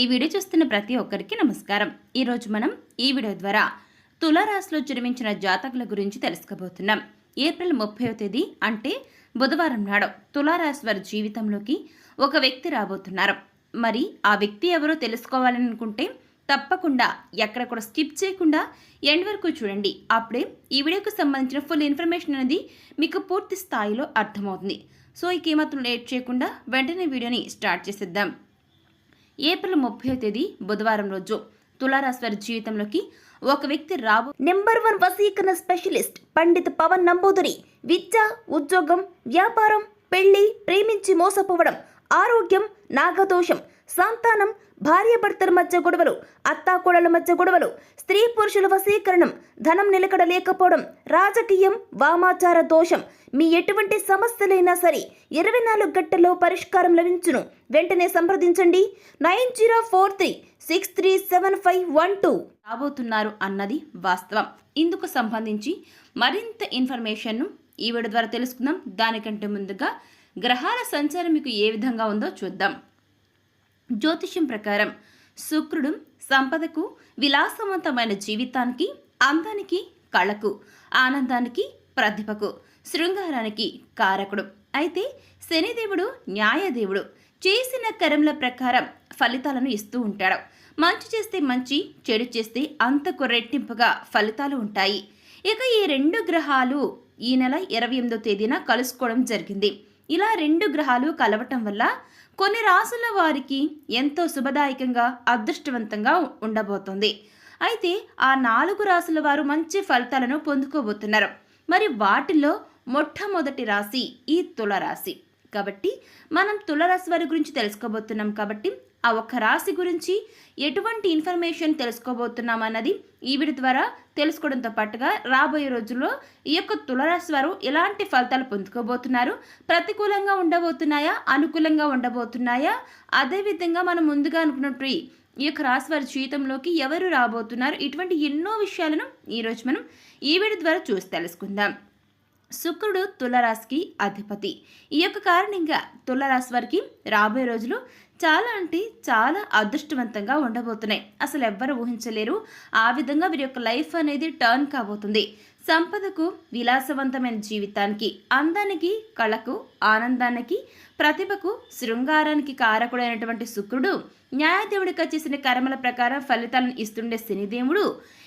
ఈ వీడియో చూస్తున్న ప్రతి ఒక్కరికి నమస్కారం. ఈరోజు మనం ఈ వీడియో ద్వారా తులారాశిలో జన్మించిన జాతకుల గురించి తెలుసుకోబోతున్నాం. ఏప్రిల్ ముప్పైవ తేదీ అంటే బుధవారం నాడు తులారాశి వారి జీవితంలోకి ఒక వ్యక్తి రాబోతున్నారు. మరి ఆ వ్యక్తి ఎవరో తెలుసుకోవాలని అనుకుంటే తప్పకుండా ఎక్కడ కూడా స్కిప్ చేయకుండా ఎండ్ వరకు చూడండి. అప్పుడే ఈ వీడియోకు సంబంధించిన ఫుల్ ఇన్ఫర్మేషన్ అనేది మీకు పూర్తి స్థాయిలో అర్థమవుతుంది. సో ఇక ఏమాత్రం లేట్ చేయకుండా వెంటనే వీడియోని స్టార్ట్ చేసేద్దాం. ఏప్రిల్ ముప్పై తేదీ బుధవారం రోజు తులారాశి వారి జీవితంలోకి ఒక వ్యక్తి రాబో నెంబర్ వన్ వసీకరణ స్పెషలిస్ట్ పండిత్ పవన్ నంబూదరి. విద్య ఉద్యోగం వ్యాపారం పెళ్ళి ప్రేమించి మోసపోవడం ఆరోగ్యం నాగదోషం. సంతానం భార్యాభర్తల మధ్య గొడవలు అత్తాకోడల మధ్య గొడవలు స్త్రీ పురుషుల వశీకరణం ధనం నిలకడ లేకపోవడం రాజకీయం వామాచార దోషం. మీ ఎటువంటి సమస్యలైనా సరే ఇరవై నాలుగు గంటల్లో పరిష్కారం లభించును. వెంటనే సంప్రదించండి. Nine zero four three six three seven five one two. రాబోతున్నారు అన్నది వాస్తవం. ఇందుకు సంబంధించి మరింత ఇన్ఫర్మేషన్ను ఈ వీడియో ద్వారా తెలుసుకుందాం. దానికంటే ముందుగా గ్రహాల సంచారం మీకు ఏ విధంగా ఉందో చూద్దాం. జ్యోతిష్యం ప్రకారం శుక్రుడు సంపదకు విలాసవంతమైన జీవితానికి అందానికి కళకు ఆనందానికి ప్రతిభకు శృంగారానికి కారకుడు. అయితే శనిదేవుడు న్యాయదేవుడు. చేసిన కరముల ప్రకారం ఫలితాలను ఇస్తూ ఉంటాడు. మంచి చేస్తే మంచి చెడు చేస్తే అంతకు రెట్టింపుగా ఫలితాలు ఉంటాయి. ఇక ఈ రెండు గ్రహాలు ఈ నెల ఇరవై ఎనిమిదో తేదీన కలుసుకోవడం జరిగింది. ఇలా రెండు గ్రహాలు కలవటం వల్ల కొన్ని రాసుల వారికి ఎంతో శుభదాయకంగా అదృష్టవంతంగా ఉండబోతుంది. అయితే ఆ నాలుగు రాసుల వారు మంచి ఫలితాలను పొందుకోబోతున్నారు. మరి వాటిలో మొట్టమొదటి రాశి ఈ తులరాశి. కాబట్టి మనం తులరాశి వారి గురించి తెలుసుకోబోతున్నాం కాబట్టి ఆ ఒక్క రాశి గురించి ఎటువంటి ఇన్ఫర్మేషన్ తెలుసుకోబోతున్నాం అన్నది ఈ వీడి ద్వారా తెలుసుకోవడంతో పాటుగా రాబోయే రోజుల్లో ఈ యొక్క తులరాశి వారు ఎలాంటి ఫలితాలు పొందుకోబోతున్నారు? ప్రతికూలంగా ఉండబోతున్నాయా? అనుకూలంగా ఉండబోతున్నాయా? అదేవిధంగా మనం ముందుగా అనుకున్నట్టు ఈ యొక్క రాశి వారి జీవితంలోకి ఎవరు రాబోతున్నారు? ఇటువంటి ఎన్నో విషయాలను ఈరోజు మనం ఈ వీడి ద్వారా చూసి తెలుసుకుందాం. శుక్రుడు తులరాశికి అధిపతి. ఈ యొక్క కారణంగా తులరాశి వారికి రాబోయే రోజులు చాలా అంటే చాలా అదృష్టవంతంగా ఉండబోతున్నాయి. అసలు ఎవ్వరు ఊహించలేరు. ఆ విధంగా వీరి యొక్క లైఫ్ అనేది టర్న్ కాబోతుంది. సంపదకు విలాసవంతమైన జీవితానికి అందానికి కళకు ఆనందానికి ప్రతిభకు శృంగారానికి కారకుడైనటువంటి శుక్రుడు న్యాయదేవుడిగా చేసిన కర్మల ప్రకారం ఫలితాలను ఇస్తుండే శనిదేవుడు.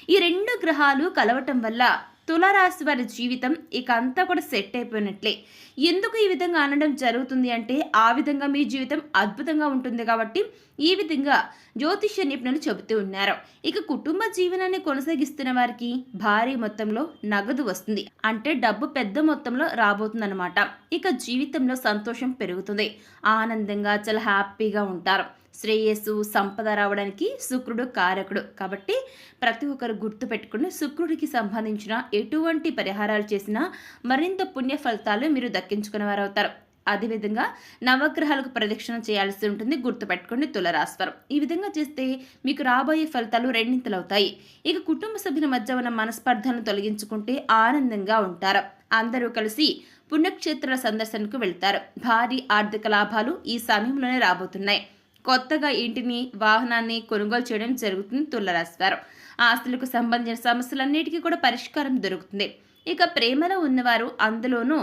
ఈ రెండు గ్రహాలు కలవటం వల్ల తులారాశి వారి జీవితం ఇక అంతా కూడా సెట్ అయిపోయినట్లే. ఎందుకు ఈ విధంగా అనడం జరుగుతుంది అంటే ఆ విధంగా మీ జీవితం అద్భుతంగా ఉంటుంది కాబట్టి ఈ విధంగా జ్యోతిష్య నిపుణులు చెబుతూ ఉన్నారు. ఇక కుటుంబ జీవనాన్ని కొనసాగిస్తున్న వారికి భారీ మొత్తంలో నగదు వస్తుంది. అంటే డబ్బు పెద్ద మొత్తంలో రాబోతుందన్నమాట. ఇక జీవితంలో సంతోషం పెరుగుతుంది. ఆనందంగా చాలా హ్యాపీగా ఉంటారు. శ్రేయస్సు సంపద రావడానికి శుక్రుడు కారకుడు. కాబట్టి ప్రతి ఒక్కరు గుర్తు పెట్టుకుని శుక్రుడికి సంబంధించిన ఎటువంటి పరిహారాలు చేసినా మరింత పుణ్య ఫలితాలు మీరు దక్కించుకునేవారు అవుతారు అదేవిధంగా నవగ్రహాలకు ప్రదక్షిణ చేయాల్సి ఉంటుంది. గుర్తుపెట్టుకోండి తులరాశ్వరం. ఈ విధంగా చేస్తే మీకు రాబోయే ఫలితాలు రెండింతలు అవుతాయి ఇక కుటుంబ సభ్యుల మధ్య ఉన్న మనస్పర్ధలను తొలగించుకుంటే ఆనందంగా ఉంటారు. అందరూ కలిసి పుణ్యక్షేత్రాల సందర్శనకు వెళ్తారు. భారీ ఆర్థిక లాభాలు ఈ సమయంలోనే రాబోతున్నాయి. కొత్తగా ఇంటిని వాహనాన్ని కొనుగోలు చేయడం జరుగుతుంది తులరాశి వారు. ఆస్తులకు సంబంధించిన సమస్యలన్నిటికీ కూడా పరిష్కారం దొరుకుతుంది. ఇక ప్రేమలో ఉన్నవారు అందులోనూ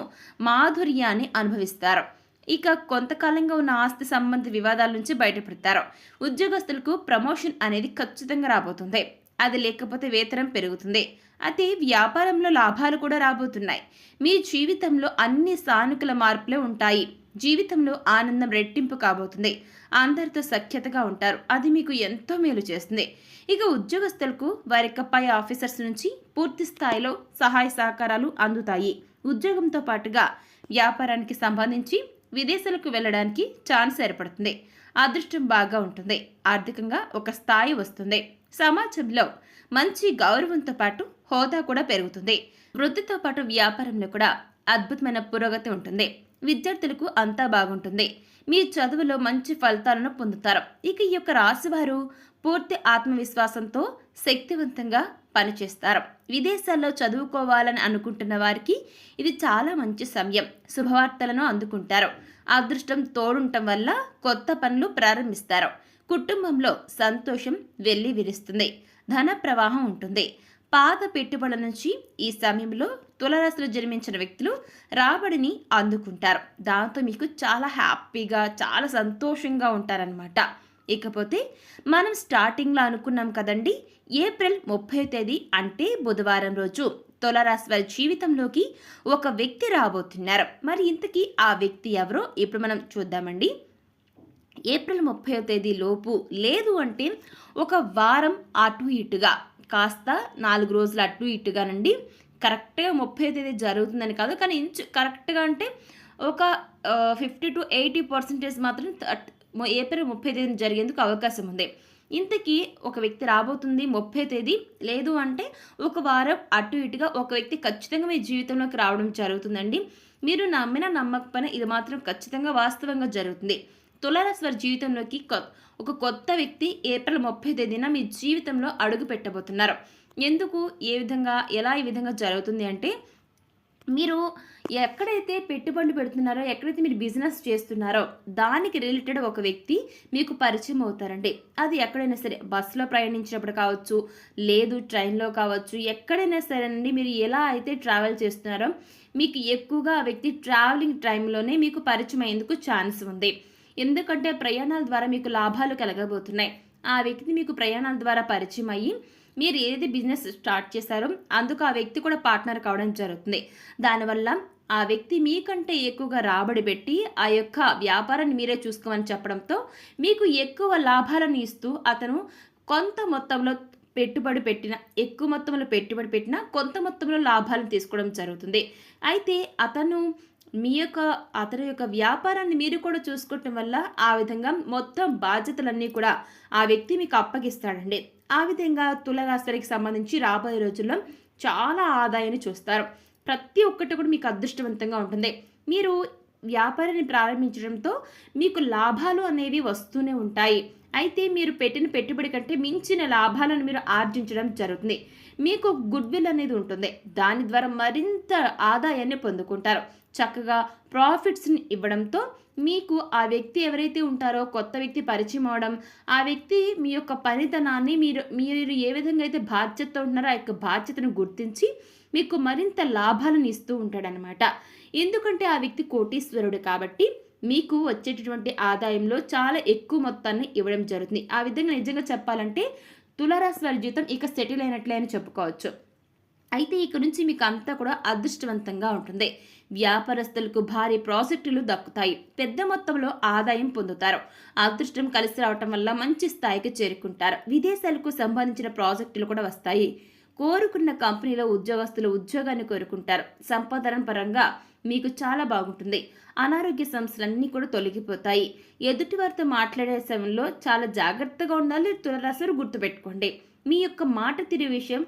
మాధుర్యాన్ని అనుభవిస్తారు. ఇక కొంతకాలంగా ఉన్న ఆస్తి సంబంధ వివాదాల నుంచి బయటపడతారు. ఉద్యోగస్తులకు ప్రమోషన్ అనేది ఖచ్చితంగా రాబోతుంది. అది లేకపోతే వేతనం పెరుగుతుంది. అయితే వ్యాపారంలో లాభాలు కూడా రాబోతున్నాయి. మీ జీవితంలో అన్ని సానుకూల మార్పులే ఉంటాయి. జీవితంలో ఆనందం రెట్టింపు కాబోతుంది. అందరితో సఖ్యతగా ఉంటారు. అది మీకు ఎంతో మేలు చేస్తుంది. ఇక ఉద్యోగస్తులకు వారి పై ఆఫీసర్స్ నుంచి పూర్తి స్థాయిలో సహాయ సహకారాలు అందుతాయి. ఉద్యోగంతో పాటుగా వ్యాపారానికి సంబంధించి విదేశాలకు వెళ్ళడానికి ఛాన్స్ ఏర్పడుతుంది. అదృష్టం బాగా ఉంటుంది. ఆర్థికంగా ఒక స్థాయి వస్తుంది. సమాజంలో మంచి గౌరవంతో పాటు హోదా కూడా పెరుగుతుంది. వృత్తితో పాటు వ్యాపారంలో కూడా అద్భుతమైన పురోగతి ఉంటుంది. విద్యార్థులకు అంతా బాగుంటుంది. మీ చదువులో మంచి ఫలితాలను పొందుతారు. ఇక ఈ యొక్క రాశివారు పూర్తి ఆత్మవిశ్వాసంతో శక్తివంతంగా పనిచేస్తారు. విదేశాల్లో చదువుకోవాలని అనుకుంటున్న వారికి ఇది చాలా మంచి సమయం. శుభవార్తలను అందుకుంటారు. అదృష్టం తోడుంటం వల్ల కొత్త పనులు ప్రారంభిస్తారు. కుటుంబంలో సంతోషం వెళ్ళి విరుస్తుంది ధన ప్రవాహం ఉంటుంది. పాత పెట్టుబడుల నుంచి ఈ సమయంలో తులరాశిలో జన్మించిన వ్యక్తులు రాబడిని అందుకుంటారు. దాంతో మీకు చాలా హ్యాపీగా చాలా సంతోషంగా ఉంటారనమాట ఇకపోతే మనం స్టార్టింగ్లో అనుకున్నాం కదండి ఏప్రిల్ ముప్పై తేదీ అంటే బుధవారం రోజు తులరాశి వారి జీవితంలోకి ఒక వ్యక్తి రాబోతున్నారు. మరి ఇంతకీ ఆ వ్యక్తి ఎవరో ఇప్పుడు మనం చూద్దామండి. ఏప్రిల్ ముప్పై తేదీ లోపు లేదు అంటే ఒక వారం అటు ఇటుగా కాస్త నాలుగు రోజులు అటు ఇటుగానండి. కరెక్ట్గా ముప్పై తేదీ జరుగుతుందని కాదు కానీ ఇంచు కరెక్ట్గా అంటే ఒక ఫిఫ్టీ టు ఎయిటీ పర్సెంటేజ్ మాత్రం ఏప్రిల్ ముప్పై తేదీ జరిగేందుకు అవకాశం ఉంది. ఇంతకీ ఒక వ్యక్తి రాబోతుంది ముప్పై తేదీ లేదు అంటే ఒక వారం అటు ఇటుగా ఒక వ్యక్తి ఖచ్చితంగా మీ జీవితంలోకి రావడం జరుగుతుందండి. మీరు నమ్మిన నమ్మకపోయినా ఇది మాత్రం ఖచ్చితంగా వాస్తవంగా జరుగుతుంది. తులారాశి వారి జీవితంలోకి ఒక కొత్త వ్యక్తి ఏప్రిల్ ముప్పై తేదీన మీ జీవితంలో అడుగు పెట్టబోతున్నారు. ఎందుకు ఏ విధంగా ఎలా ఈ విధంగా జరుగుతుంది అంటే మీరు ఎక్కడైతే పెట్టుబడులు పెడుతున్నారో ఎక్కడైతే మీరు బిజినెస్ చేస్తున్నారో దానికి రిలేటెడ్ ఒక వ్యక్తి మీకు పరిచయం అవుతారండి. అది ఎక్కడైనా సరే బస్సులో ప్రయాణించినప్పుడు కావచ్చు లేదు ట్రైన్లో కావచ్చు ఎక్కడైనా సరే అండి మీరు ఎలా అయితే ట్రావెల్ చేస్తున్నారో మీకు ఎక్కువగా ఆ వ్యక్తి ట్రావెలింగ్ టైంలోనే మీకు పరిచయం అయ్యేందుకు ఛాన్స్ ఉంది. ఎందుకంటే ప్రయాణాల ద్వారా మీకు లాభాలు కలగబోతున్నాయి. ఆ వ్యక్తి మీకు ప్రయాణాల ద్వారా పరిచయం అయ్యి మీరు ఏది బిజినెస్ స్టార్ట్ చేశారో అందుకు ఆ వ్యక్తి కూడా పార్ట్నర్ కావడం జరుగుతుంది. దానివల్ల ఆ వ్యక్తి మీకంటే ఎక్కువగా రాబడి పెట్టి ఆ యొక్క వ్యాపారాన్ని మీరే చూసుకోమని చెప్పడంతో మీకు ఎక్కువ లాభాలను ఇస్తూ అతను కొంత మొత్తంలో పెట్టుబడి పెట్టిన ఎక్కువ మొత్తంలో పెట్టుబడి పెట్టిన కొంత మొత్తంలో లాభాలను తీసుకోవడం జరుగుతుంది. అయితే అతను మీ యొక్క అతని యొక్క వ్యాపారాన్ని మీరు కూడా చూసుకోవటం వల్ల ఆ విధంగా మొత్తం బాధ్యతలన్నీ కూడా ఆ వ్యక్తి మీకు అప్పగిస్తాడండి. ఆ విధంగా తులరాశికి సంబంధించి రాబోయే రోజుల్లో చాలా ఆదాయాన్ని చూస్తారు. ప్రతి ఒక్కటి కూడా మీకు అదృష్టవంతంగా ఉంటుంది. మీరు వ్యాపారాన్ని ప్రారంభించడంతో మీకు లాభాలు అనేవి వస్తూనే ఉంటాయి. అయితే మీరు పెట్టిన పెట్టుబడి కంటే మించిన లాభాలను మీరు ఆర్జించడం జరుగుతుంది. మీకు గుడ్ విల్ అనేది ఉంటుంది. దాని ద్వారా మరింత ఆదాయాన్ని పొందుకుంటారు. చక్కగా ప్రాఫిట్స్ని ఇవ్వడంతో మీకు ఆ వ్యక్తి ఎవరైతే ఉంటారో కొత్త వ్యక్తి పరిచయం అవడం ఆ వ్యక్తి మీ యొక్క పనితనాన్ని మీరు మీరు ఏ విధంగా అయితే బాధ్యతతో ఉంటున్నారో ఆ యొక్క బాధ్యతను గుర్తించి మీకు మరింత లాభాలను ఇస్తూ ఉంటాడనమాట. ఎందుకంటే ఆ వ్యక్తి కోటీశ్వరుడు కాబట్టి మీకు వచ్చేటటువంటి ఆదాయంలో చాలా ఎక్కువ మొత్తాన్ని ఇవ్వడం జరుగుతుంది. ఆ విధంగా నిజంగా చెప్పాలంటే తులారాశి వారి జీవితం ఇక సెటిల్ అయినట్లే అని చెప్పుకోవచ్చు. అయితే ఇక నుంచి మీకు అంతా కూడా అదృష్టవంతంగా ఉంటుంది. వ్యాపారస్తులకు భారీ ప్రాజెక్టులు దక్కుతాయి. పెద్ద మొత్తంలో ఆదాయం పొందుతారు. అదృష్టం కలిసి రావటం వల్ల మంచి స్థాయికి చేరుకుంటారు. విదేశాలకు సంబంధించిన ప్రాజెక్టులు కూడా వస్తాయి. కోరుకున్న కంపెనీలో ఉద్యోగస్తులు ఉద్యోగాన్ని కోరుకుంటారు. సంపాదన పరంగా మీకు చాలా బాగుంటుంది. అనారోగ్య సమస్యలన్నీ కూడా తొలగిపోతాయి. ఎదుటి వారితో మాట్లాడే సమయంలో చాలా జాగ్రత్తగా ఉండాలి. తులరాశులు గుర్తుపెట్టుకోండి. మీ యొక్క మాట తిరిగి విషయం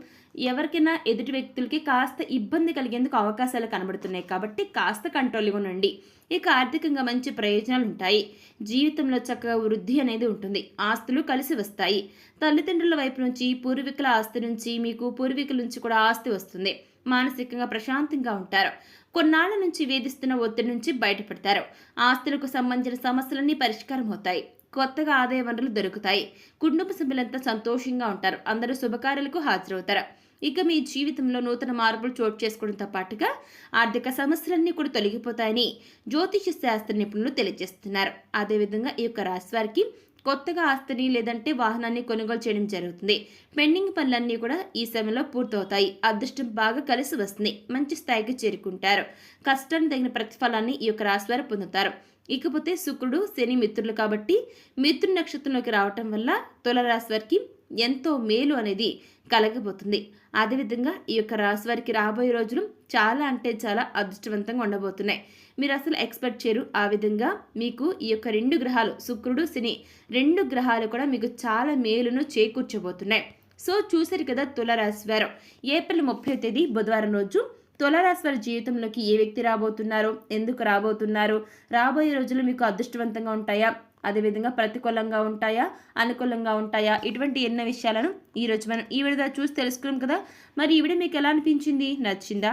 ఎవరికైనా ఎదుటి వ్యక్తులకి కాస్త ఇబ్బంది కలిగేందుకు అవకాశాలు కనబడుతున్నాయి. కాబట్టి కాస్త కంట్రోల్ ఇవ్వనండి. ఇక ఆర్థికంగా మంచి ప్రయోజనాలు ఉంటాయి. జీవితంలో చక్కగా వృద్ధి అనేది ఉంటుంది. ఆస్తులు కలిసి వస్తాయి. తల్లిదండ్రుల వైపు నుంచి పూర్వీకుల ఆస్తి నుంచి మీకు పూర్వీకుల నుంచి కూడా ఆస్తి వస్తుంది. మానసికంగా ప్రశాంతంగా ఉంటారు. కొన్నాళ్ళ నుంచి వేధిస్తున్న ఒత్తిడి నుంచి బయటపడతారు. ఆస్తులకు సంబంధించిన సమస్యలన్నీ పరిష్కారం అవుతాయి. కొత్తగా ఆదాయ వనరులు దొరుకుతాయి. కుటుంబ సభ్యులంతా సంతోషంగా ఉంటారు. అందరూ శుభకార్యాలకు హాజరవుతారు. ఇక మీ జీవితంలో నూతన మార్పులు చోటు చేసుకోవడంతో పాటుగా ఆర్థిక సమస్యలన్నీ కూడా తొలగిపోతాయని జ్యోతిష శాస్త్ర నిపుణులు తెలియజేస్తున్నారు. అదేవిధంగా ఈ యొక్క రాశి వారికి కొత్తగా ఆస్తిని లేదంటే వాహనాన్ని కొనుగోలు చేయడం జరుగుతుంది. పెండింగ్ పనులన్నీ కూడా ఈ సమయంలో పూర్తవుతాయి. అదృష్టం బాగా కలిసి వస్తుంది. మంచి స్థాయికి చేరుకుంటారు. కష్టాన్ని తగిన ప్రతిఫలాన్ని ఈ యొక్క రాశి వారు పొందుతారు. ఇకపోతే శుక్రుడు శని మిత్రులు కాబట్టి మిత్రు నక్షత్రంలోకి రావటం వల్ల తులరాశి వారికి ఎంతో మేలు అనేది కలగబోతుంది. అదేవిధంగా ఈ యొక్క రాశి వారికి రాబోయే రోజులు చాలా అంటే చాలా అదృష్టవంతంగా ఉండబోతున్నాయి. మీరు అసలు ఎక్స్పెక్ట్ చేయరు. ఆ విధంగా మీకు ఈ యొక్క రెండు గ్రహాలు శుక్రుడు శని రెండు గ్రహాలు కూడా మీకు చాలా మేలును చేకూర్చబోతున్నాయి. సో చూసారు కదా తులరాశి వారు. ఏప్రిల్ ముప్పై తేదీ బుధవారం రోజు తులారాశి వారి జీవితంలోకి ఏ వ్యక్తి రాబోతున్నారు? ఎందుకు రాబోతున్నారు? రాబోయే రోజులు మీకు అదృష్టవంతంగా ఉంటాయా? అదేవిధంగా ప్రతికూలంగా ఉంటాయా? అనుకూలంగా ఉంటాయా? ఇటువంటి ఎన్నో విషయాలను ఈ రోజు మనం ఈ విధంగా చూసి తెలుసుకున్నాం కదా. మరి ఈ మీకు ఎలా అనిపించింది? నచ్చిందా?